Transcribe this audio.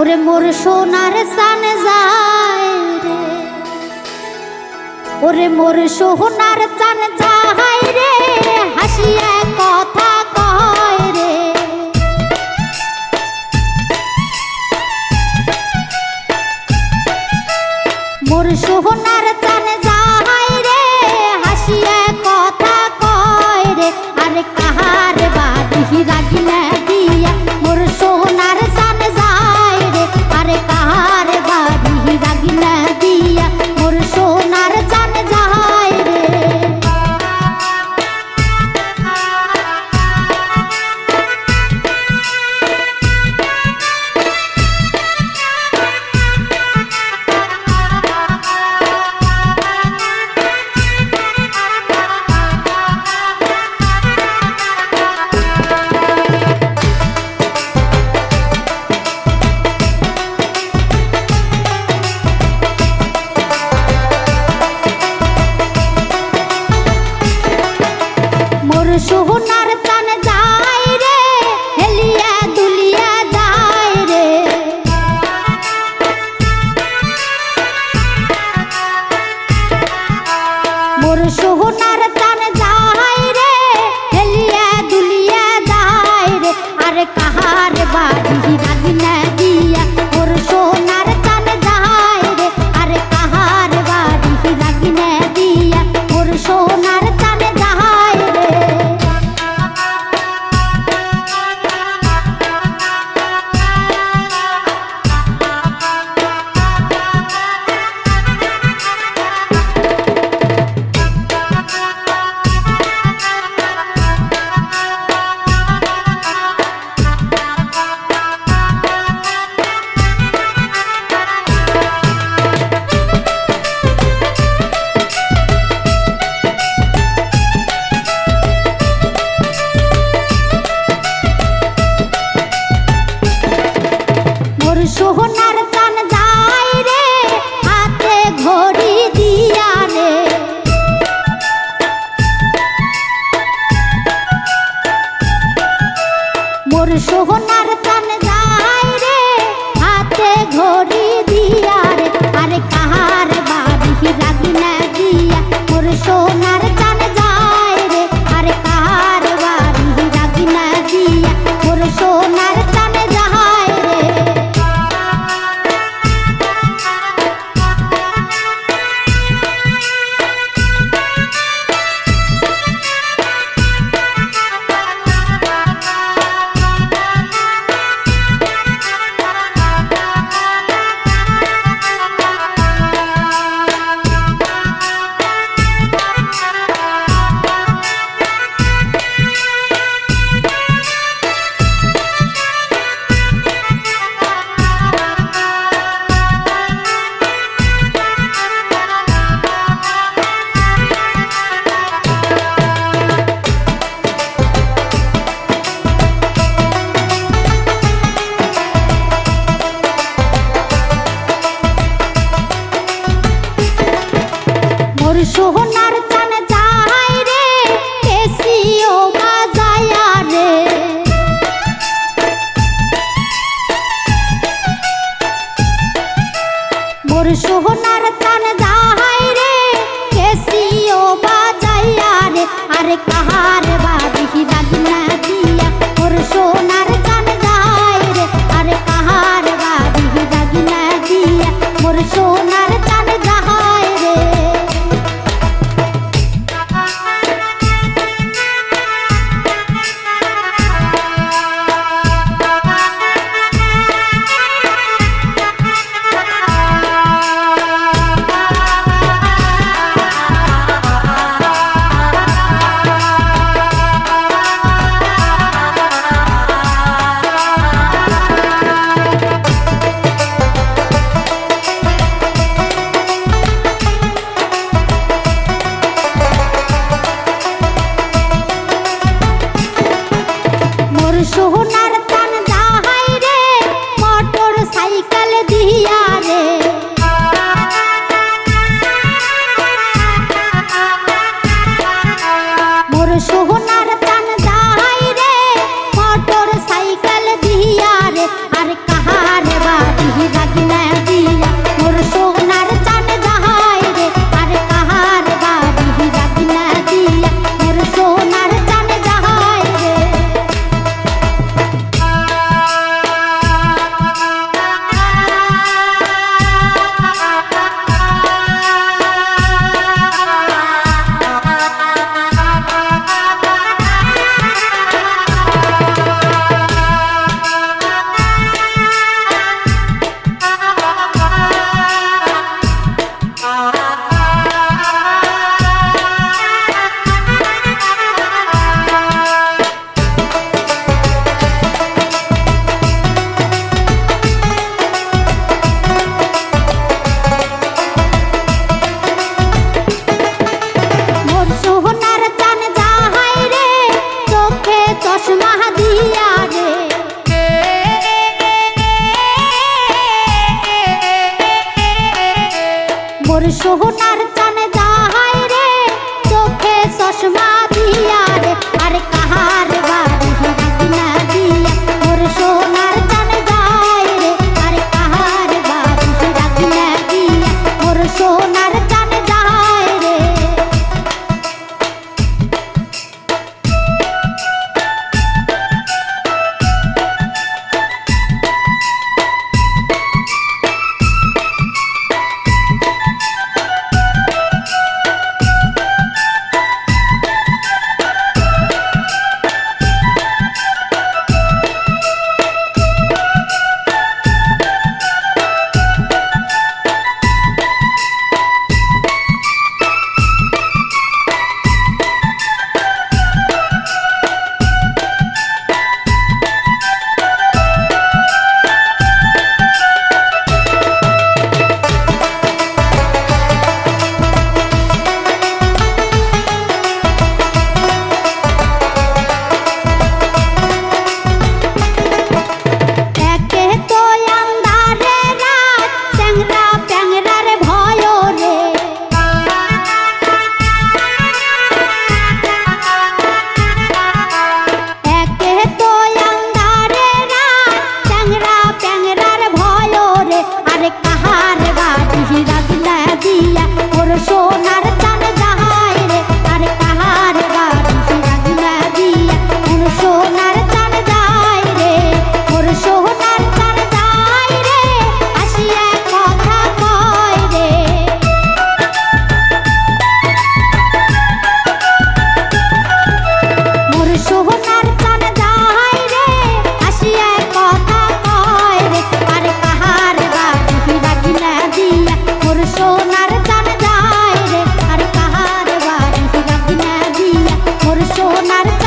ওরে মোর সোনার সান যায় রে। ওরে মোর সোনার চান যায় রে, হাসিয়া কথা কয় রে। মোর সোনার চান 有。সোনার not a